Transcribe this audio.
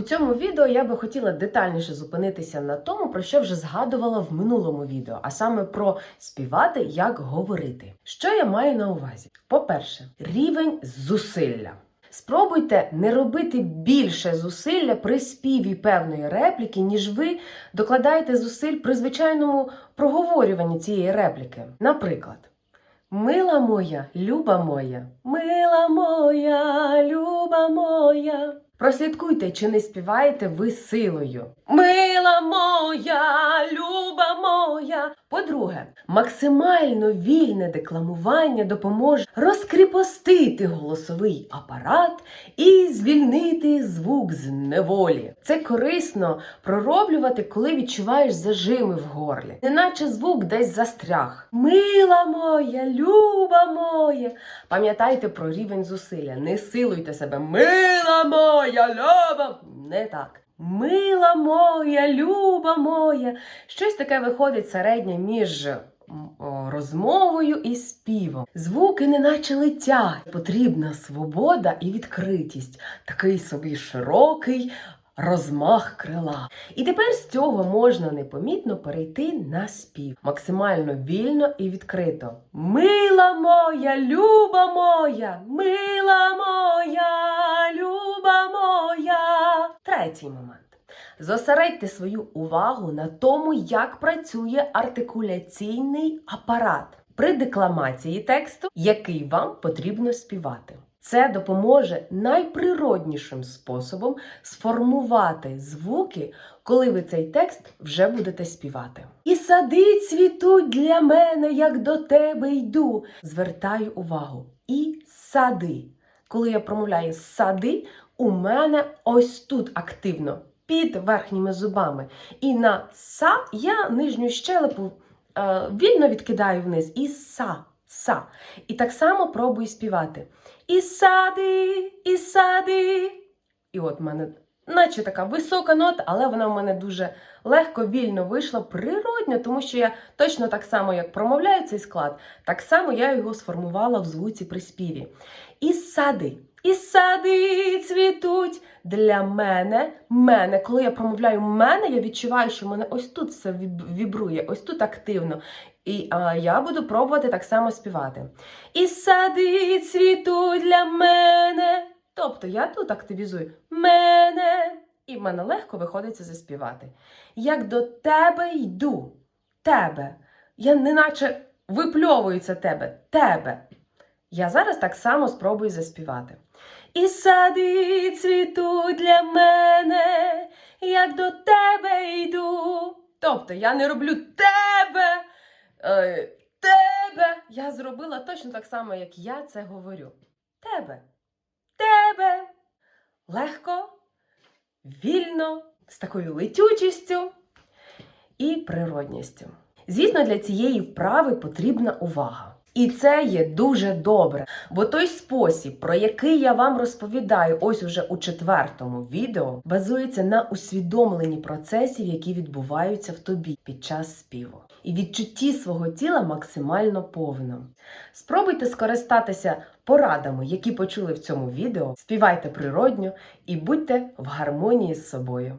У цьому відео я би хотіла детальніше зупинитися на тому, про що вже згадувала в минулому відео, а саме про співати, як говорити. Що я маю на увазі? По-перше, рівень зусилля. Спробуйте не робити більше зусилля при співі певної репліки, ніж ви докладаєте зусиль при звичайному проговорюванні цієї репліки. Наприклад. Мила моя, люба моя, мила моя, люба моя. Прослідкуйте, чи не співаєте ви силою. Мила моя, люба моя. По-друге, максимально вільне декламування допоможе розкріпостити голосовий апарат і звільнити звук з неволі. Це корисно пророблювати, коли відчуваєш зажими в горлі, неначе звук десь застряг. Мила моя, люба моя. Пам'ятайте про рівень зусилля. Не силуйте себе. Мила моя, люба. Не так. Мила моя, люба моя. Щось таке виходить середнє між розмовою і співом. Звуки неначе летять. Потрібна свобода і відкритість. Такий собі широкий розмах крила. І тепер з цього можна непомітно перейти на спів. Максимально вільно і відкрито. Мила моя, люба моя, мила моя. Третій момент. Зосередьте свою увагу на тому, як працює артикуляційний апарат при декламації тексту, який вам потрібно співати. Це допоможе найприроднішим способом сформувати звуки, коли ви цей текст вже будете співати. І сади цвітуть для мене, як до тебе йду. Звертаю увагу. І сади. Коли я промовляю сади, у мене ось тут активно під верхніми зубами. І на са я нижню щелепу е, вільно відкидаю вниз. І са, са. І так само пробую співати. І сади, і сади. І от в мене, наче така висока нота, але вона в мене дуже легко, вільно вийшла, природньо, тому що я точно так само, як промовляю цей склад, так само я його сформувала в звуці при співі. І сади. І сади цвітуть для мене, мене. Коли я промовляю мене, я відчуваю, що в мене ось тут все вібрує, ось тут активно. І а, я буду пробувати так само співати. І сади цвітуть для мене. Тобто я тут активізую мене, і в мене легко виходить це заспівати. Як до тебе йду, тебе. Я неначе випльовую це тебе, тебе. Я зараз так само спробую заспівати. І сади цвітуть для мене, як до тебе йду. Тобто я не роблю тебе, е, тебе. Я зробила точно так само, як я це говорю. Тебе, тебе. Легко, вільно, з такою летючістю і природністю. Звісно, для цієї вправи потрібна увага. І це є дуже добре, бо той спосіб, про який я вам розповідаю ось уже у четвертому відео, базується на усвідомленні процесів, які відбуваються в тобі під час співу, і відчутті свого тіла максимально повно. Спробуйте скористатися порадами, які почули в цьому відео, співайте природньо і будьте в гармонії з собою.